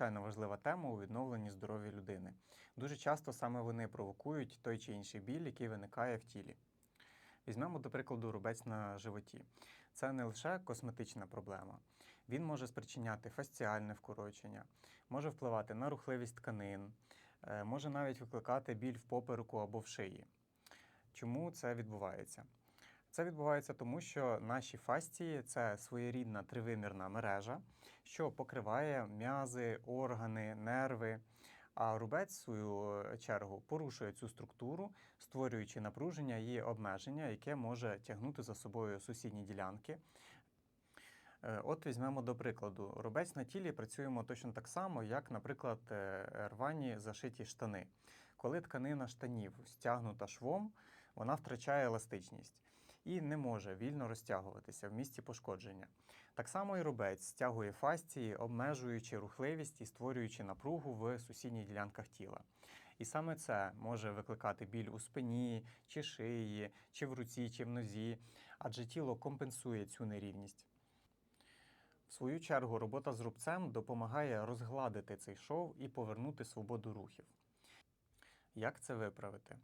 надзвичайно важлива тема у відновленні здоров'я людини. Дуже часто саме вони провокують той чи інший біль, який виникає в тілі. Візьмемо, до прикладу, рубець на животі. Це не лише косметична проблема. Він може спричиняти фасціальне вкорочення, може впливати на рухливість тканин, е, може навіть викликати біль в попереку або в шиї. Чому це відбувається? Це відбувається тому, що наші фасції це своєрідна тривимірна мережа, що покриває м'язи, органи, нерви. А рубець, в свою чергу, порушує цю структуру, створюючи напруження і обмеження, яке може тягнути за собою сусідні ділянки. Е, От візьмемо до прикладу, рубець на тілі працюємо точно так само, як, наприклад, е, рвані зашиті штани. Коли тканина штанів стягнута швом, вона втрачає еластичність і не може вільно розтягуватися в місці пошкодження. Так само і рубець стягує фасції, обмежуючи рухливість і створюючи напругу в сусідніх ділянках тіла. І саме це може викликати біль у спині, чи шиї, чи в руці, чи в нозі, адже тіло компенсує цю нерівність. В свою чергу, робота з рубцем допомагає розгладити цей шов і повернути свободу рухів. Як це виправити?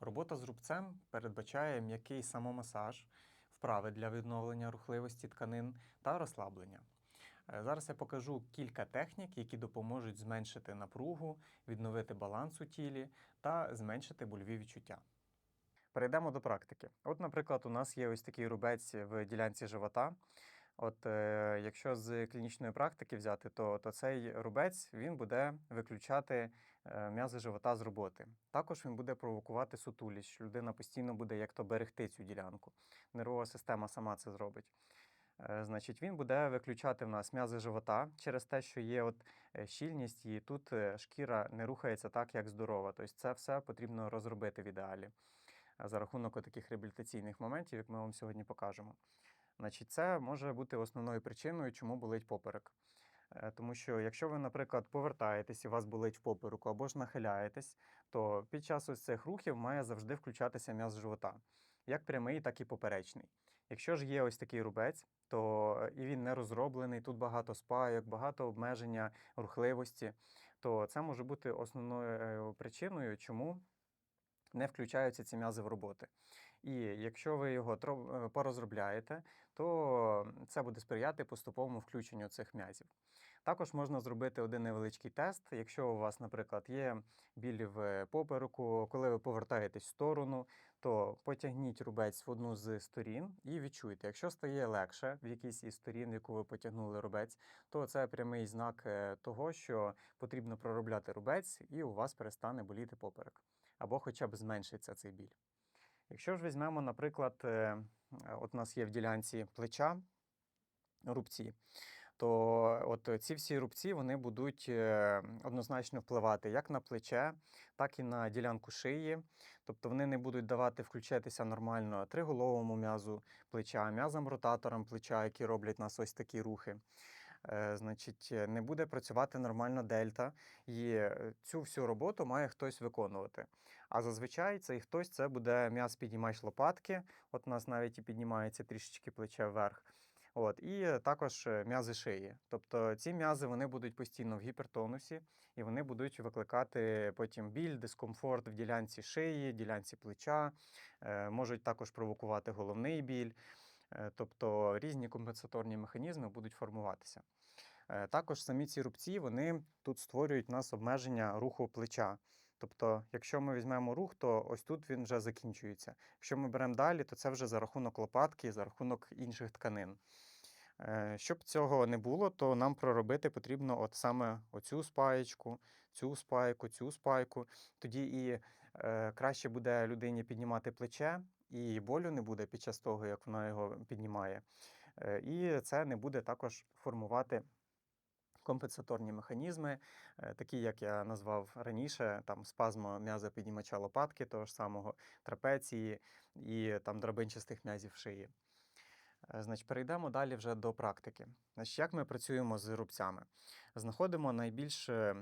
Робота з рубцем передбачає м'який самомасаж, вправи для відновлення рухливості тканин та розслаблення. Е, Зараз я покажу кілька технік, які допоможуть зменшити напругу, відновити баланс у тілі та зменшити больові відчуття. Перейдемо до практики. От, наприклад, у нас є ось такий рубець в ділянці живота. От е, якщо з клінічної практики взяти, то, то цей рубець він буде виключати е, м'язи живота з роботи. Також він буде провокувати сутулість, людина постійно буде як то берегти цю ділянку. Нервова система сама це зробить. Е, Значить, він буде виключати в нас м'язи живота через те, що є от е, щільність, і тут е, шкіра не рухається так, як здорова. Тобто це все потрібно розробити в ідеалі е, за рахунок таких реабілітаційних моментів, як ми вам сьогодні покажемо. Значить, це може бути основною причиною, чому болить поперек. Е, Тому що якщо ви, наприклад, повертаєтесь і вас болить в попереку або ж нахиляєтесь, то під час ось цих рухів має завжди включатися м'яз живота, як прямий, так і поперечний. Якщо ж є ось такий рубець, то е, і він не розроблений, тут багато спайок, багато обмеження рухливості, то це може бути основною е, причиною, чому не включаються ці м'язи в роботи. І якщо ви його е, порозробляєте, то це буде сприяти поступовому включенню цих м'язів. Також можна зробити один невеличкий тест. Якщо у вас, наприклад, є біль в попереку, коли ви повертаєтесь в сторону, то потягніть рубець в одну з сторін і відчуйте. Якщо стає легше в якійсь із сторін, яку ви потягнули рубець, то це прямий знак е, того, що потрібно проробляти рубець, і у вас перестане боліти поперек, або хоча б зменшиться цей біль. Якщо ж візьмемо, наприклад, е, от у нас є в ділянці плеча рубці, то от ці всі рубці вони будуть е, однозначно впливати як на плече, так і на ділянку шиї. Тобто вони не будуть давати включатися нормально триголовому м'язу плеча, м'язам-ротаторам плеча, які роблять нас ось такі рухи. Е, Значить, е, не буде працювати нормально дельта, і е, цю всю роботу має хтось виконувати. А зазвичай цей хтось це буде м'яз піднімач лопатки. От у нас навіть і піднімається трішечки плече вверх. От, і також м'язи шиї. Тобто ці м'язи вони будуть постійно в гіпертонусі, і вони будуть викликати потім біль, дискомфорт в ділянці шиї, ділянці плеча, можуть також провокувати головний біль. Тобто різні компенсаторні механізми будуть формуватися. Е, Також самі ці рубці вони тут створюють у нас обмеження руху плеча. Тобто, якщо ми візьмемо рух, то ось тут він вже закінчується. Якщо ми беремо далі, то це вже за рахунок лопатки, за рахунок інших тканин. Е, Щоб цього не було, то нам проробити потрібно от саме оцю спаєчку, цю спайку, цю спайку. Тоді і е, краще буде людині піднімати плече, і болю не буде під час того, як вона його піднімає. Е, І це не буде також формувати компенсаторні механізми, е, такі, як я назвав раніше, там спазмо м'яза піднімача лопатки, того ж самого трапеції і там драбинчастих м'язів шиї. Е, Значить, перейдемо далі вже до практики. Значить, як ми працюємо з рубцями? Знаходимо найбільш е,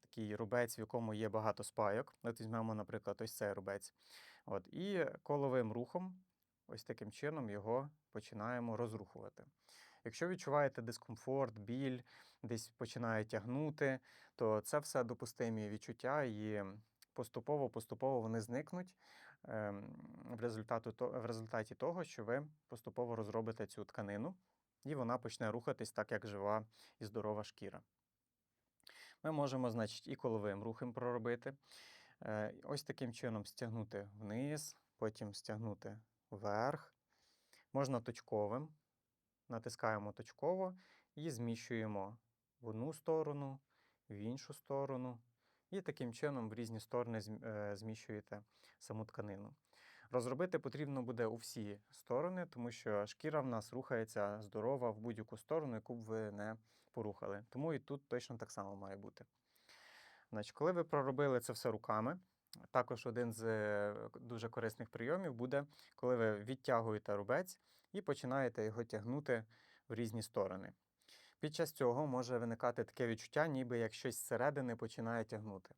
такий рубець, в якому є багато спайок. От візьмемо, наприклад, ось цей рубець. От, і коловим рухом, ось таким чином, його починаємо розрухувати. Якщо відчуваєте дискомфорт, біль, десь починає тягнути, то це все допустимі відчуття, і поступово-поступово вони зникнуть ем, в, результату, в результаті того, що ви поступово розробите цю тканину, і вона почне рухатись так, як жива і здорова шкіра. Ми можемо, значить, і коловим рухом проробити. Е, Ось таким чином стягнути вниз, потім стягнути вверх. Можна точковим. Натискаємо точково і зміщуємо в одну сторону, в іншу сторону. І таким чином в різні сторони е, зміщуєте саму тканину. Розробити потрібно буде у всі сторони, тому що шкіра в нас рухається здорова в будь-яку сторону, яку б ви не порухали. Тому і тут точно так само має бути. Значить, коли ви проробили це все руками, також один з е, дуже корисних прийомів буде, коли ви відтягуєте рубець і починаєте його тягнути в різні сторони. Під час цього може виникати таке відчуття, ніби як щось зсередини починає тягнути.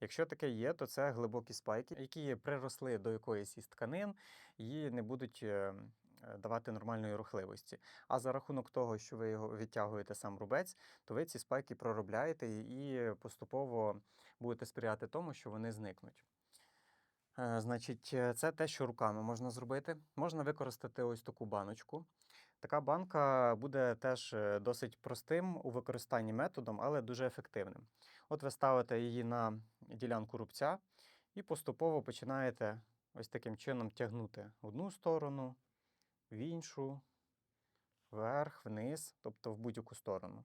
Якщо таке є, то це глибокі спайки, які приросли до якоїсь із тканин і не будуть е, е, давати нормальної рухливості. А за рахунок того, що ви його відтягуєте сам рубець, то ви ці спайки проробляєте і поступово будете сприяти тому, що вони зникнуть. Е, Значить, е, це те, що руками можна зробити. Можна використати ось таку баночку. Така банка буде теж е, досить простим у використанні методом, але дуже ефективним. От ви ставите її на ділянку рубця і поступово починаєте ось таким чином тягнути одну сторону, в іншу, вверх, вниз, тобто в будь-яку сторону.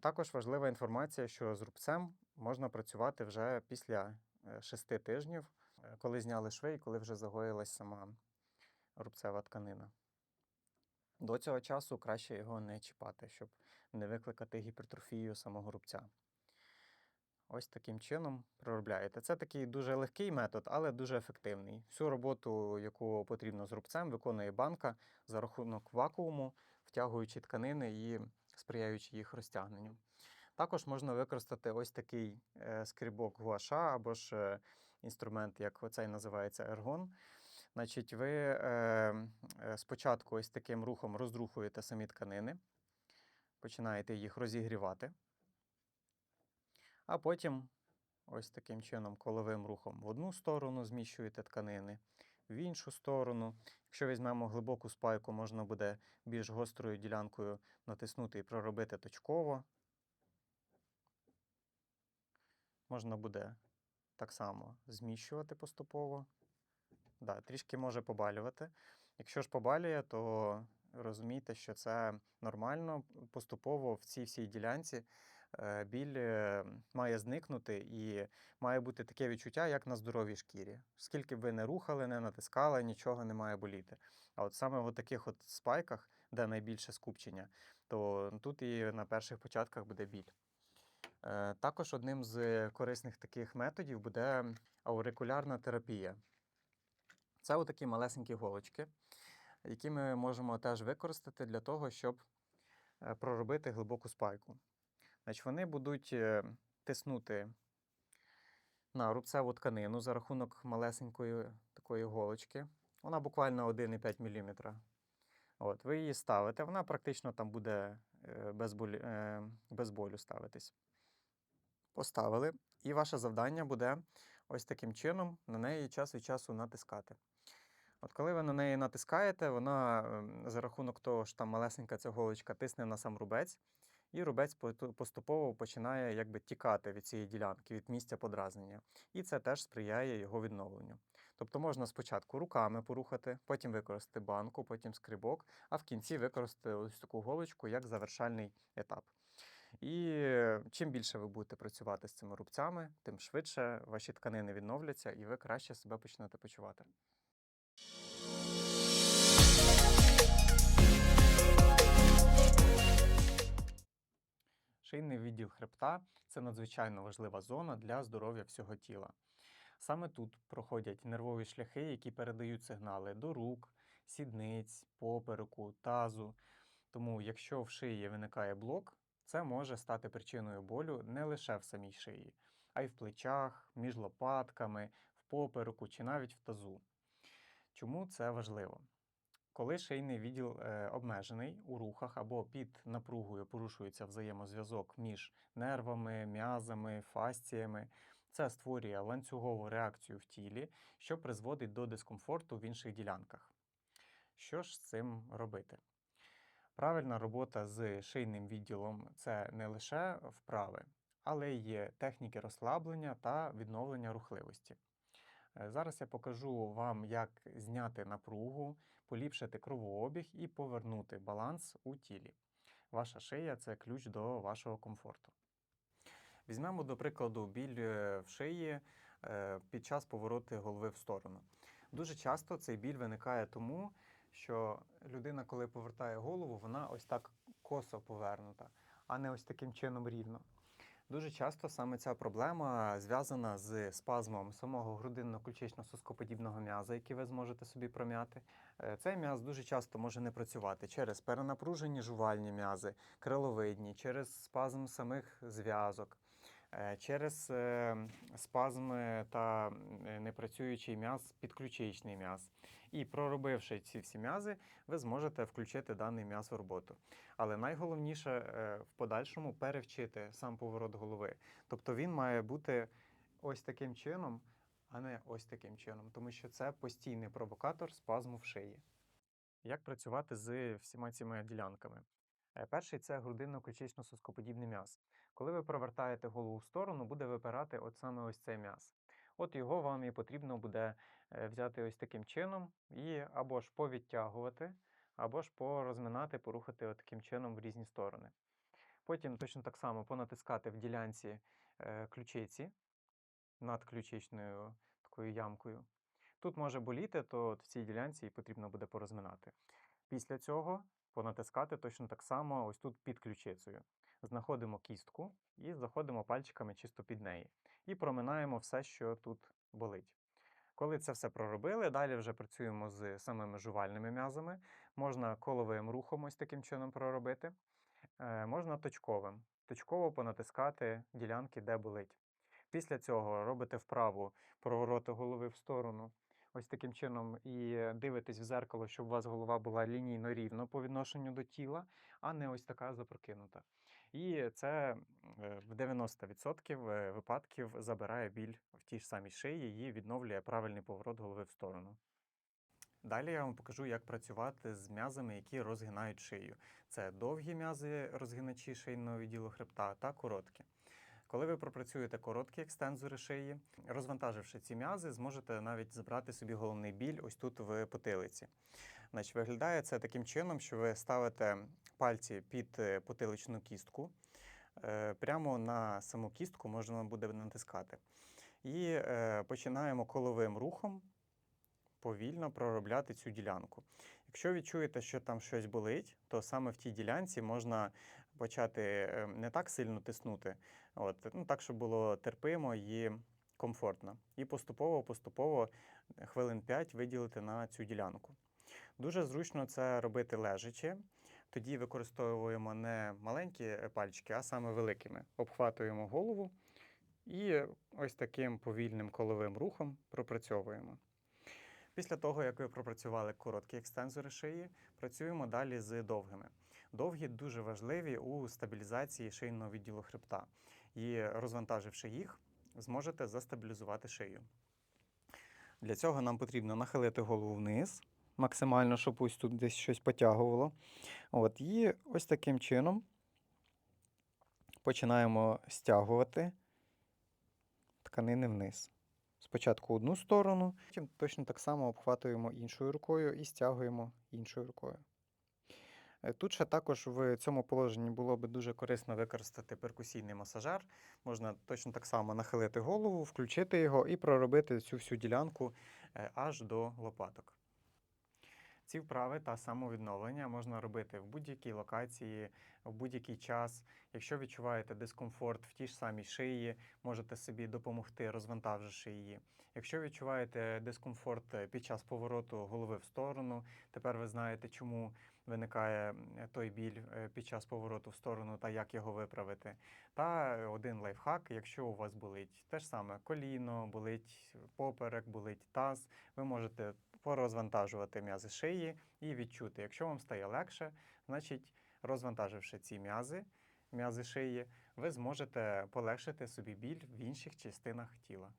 Також важлива інформація, що з рубцем можна працювати вже після 6 тижнів, коли зняли шви і коли вже загоїлась сама рубцева тканина. До цього часу краще його не чіпати, щоб не викликати гіпертрофію самого рубця. Ось таким чином проробляєте. Це такий дуже легкий метод, але дуже ефективний. Всю роботу, яку потрібно з рубцем, виконує банка за рахунок вакууму, втягуючи тканини і сприяючи їх розтягненню. Також можна використати ось такий е, скрібок гуаша або ж е, інструмент, як оцей називається ергон. Значить, ви е, е, спочатку ось таким рухом розрухуєте самі тканини, починаєте їх розігрівати, а потім ось таким чином коловим рухом в одну сторону зміщуєте тканини, в іншу сторону. Якщо візьмемо глибоку спайку, можна буде більш гострою ділянкою натиснути і проробити точково. Можна буде так само зміщувати поступово. Да, трішки може побалювати. Якщо ж побалює, то розумійте, що це нормально. Поступово в цій всій ділянці е, біль е, має зникнути і має бути таке відчуття, як на здоровій шкірі. Скільки б ви не рухали, не натискали, нічого не має боліти. А от саме в таких от спайках, де найбільше скупчення, то тут і на перших початках буде біль. Е, Також одним з корисних таких методів буде аурикулярна терапія. Це отакі малесенькі голочки, які ми можемо теж використати для того, щоб е, проробити глибоку спайку. Значить, вони будуть е, тиснути на рубцеву тканину за рахунок малесенької такої голочки. Вона буквально 1,5 мм. От, ви її ставите, вона практично там буде без, болі, е, без болю ставитись. Поставили, і ваше завдання буде ось таким чином на неї час від часу натискати. От коли ви на неї натискаєте, вона ем, за рахунок того, що там малесенька ця голочка тисне на сам рубець, і рубець поступово починає якби тікати від цієї ділянки, від місця подразнення. І це теж сприяє його відновленню. Тобто можна спочатку руками порухати, потім використати банку, потім скрибок, а в кінці використати ось таку голочку як завершальний етап. І чим більше ви будете працювати з цими рубцями, тим швидше ваші тканини відновляться і ви краще себе почнете почувати. Шийний відділ хребта це надзвичайно важлива зона для здоров'я всього тіла. Саме тут проходять нервові шляхи, які передають сигнали до рук, сідниць, попереку, тазу. Тому, якщо в шиї виникає блок, це може стати причиною болю не лише в самій шиї, а й в плечах, між лопатками, в попереку чи навіть в тазу. Чому це важливо? Коли шийний відділ е, обмежений у рухах або під напругою порушується взаємозв'язок між нервами, м'язами, фасціями, це створює ланцюгову реакцію в тілі, що призводить до дискомфорту в інших ділянках. Що ж з цим робити? Правильна робота з шийним відділом це не лише вправи, але й техніки розслаблення та відновлення рухливості. Е, Зараз я покажу вам, як зняти напругу, поліпшити кровообіг і повернути баланс у тілі. Ваша шия це ключ до вашого комфорту. Візьмемо, до прикладу, біль е, в шиї е, під час повороту голови в сторону. Дуже часто цей біль виникає тому, що людина, коли повертає голову, вона ось так косо повернута, а не ось таким чином рівно. Дуже часто саме ця проблема зв'язана з спазмом самого грудинно-ключично-соскоподібного м'яза, який ви зможете собі пром'яти. Е, Цей м'яз дуже часто може не працювати через перенапружені жувальні м'язи, криловидні, через спазм самих зв'язок, через е, спазми та е, непрацюючий м'яз, підключичний м'яз. І проробивши ці всі м'язи, ви зможете включити даний м'яз в роботу. Але найголовніше е, в подальшому перевчити сам поворот голови. Тобто він має бути ось таким чином, а не ось таким чином, тому що це постійний провокатор спазму в шиї. Як працювати з всіма цими ділянками? Е, Перший це грудинно-ключично-соскоподібний м'яз. Коли ви провертаєте голову в сторону, буде випирати от саме ось цей м'яз. От його вам і потрібно буде е, взяти ось таким чином і або ж повідтягувати, або ж порозминати, порухати от таким чином в різні сторони. Потім точно так само понатискати в ділянці е, ключиці над ключичною такою ямкою. Тут може боліти, то от в цій ділянці і потрібно буде порозминати. Після цього понатискати точно так само ось тут під ключицею. Знаходимо кістку і заходимо пальчиками чисто під неї. І проминаємо все, що тут болить. Коли це все проробили, далі вже працюємо з самими жувальними м'язами. Можна коловим рухом ось таким чином проробити. Е, Можна точковим. Точково понатискати ділянки, де болить. Після цього робите вправу провороти голови в сторону. Ось таким чином і дивитесь в зеркало, щоб у вас голова була лінійно рівно по відношенню до тіла, а не ось така запрокинута. І це е, в 90% е, випадків забирає біль в тій ж самій шиї і відновлює правильний поворот голови в сторону. Далі я вам покажу, як працювати з м'язами, які розгинають шию. Це довгі м'язи, розгиначі шийного відділу хребта та короткі. Коли ви пропрацюєте короткі екстензори шиї, розвантаживши ці м'язи, зможете навіть забрати собі головний біль ось тут в потилиці. Значить, виглядає це таким чином, що ви ставите пальці під е, потиличну кістку, е, прямо на саму кістку можна буде натискати. І е, починаємо коловим рухом повільно проробляти цю ділянку. Якщо відчуєте, що там щось болить, то саме в тій ділянці можна почати е, не так сильно тиснути, от, ну, так, щоб було терпимо і комфортно. І поступово-поступово е, хвилин 5 виділити на цю ділянку. Дуже зручно це робити лежачи. Тоді використовуємо не маленькі е, пальчики, а саме великими. Обхватуємо голову і ось таким повільним коловим рухом пропрацьовуємо. Після того, як ви пропрацювали короткі екстензори шиї, працюємо далі з довгими. Довгі дуже важливі у стабілізації шийного відділу хребта. І розвантаживши їх, зможете застабілізувати шию. Для цього нам потрібно нахилити голову вниз, максимально, щоб ось тут десь щось потягувало. От, і ось таким чином починаємо стягувати тканини вниз. Спочатку одну сторону, потім точно так само обхватуємо іншою рукою і стягуємо іншою рукою. Е, Тут ще також в цьому положенні було би дуже корисно використати перкусійний масажер. Можна точно так само нахилити голову, включити його і проробити цю всю ділянку е, аж до лопаток. Ці вправи та самовідновлення можна робити в будь-якій локації, в будь-який час. Якщо відчуваєте дискомфорт в тій ж самій шиї, можете собі допомогти, розвантаживши її. Якщо відчуваєте дискомфорт е, під час повороту голови в сторону, тепер ви знаєте, чому виникає той біль е, під час повороту в сторону та як його виправити. Та е, один лайфхак, якщо у вас болить те ж саме коліно, болить поперек, болить таз, ви можете порозвантажувати м'язи шиї і відчути. Якщо вам стає легше, значить, розвантаживши ці м'язи, м'язи шиї, ви зможете полегшити собі біль в інших частинах тіла.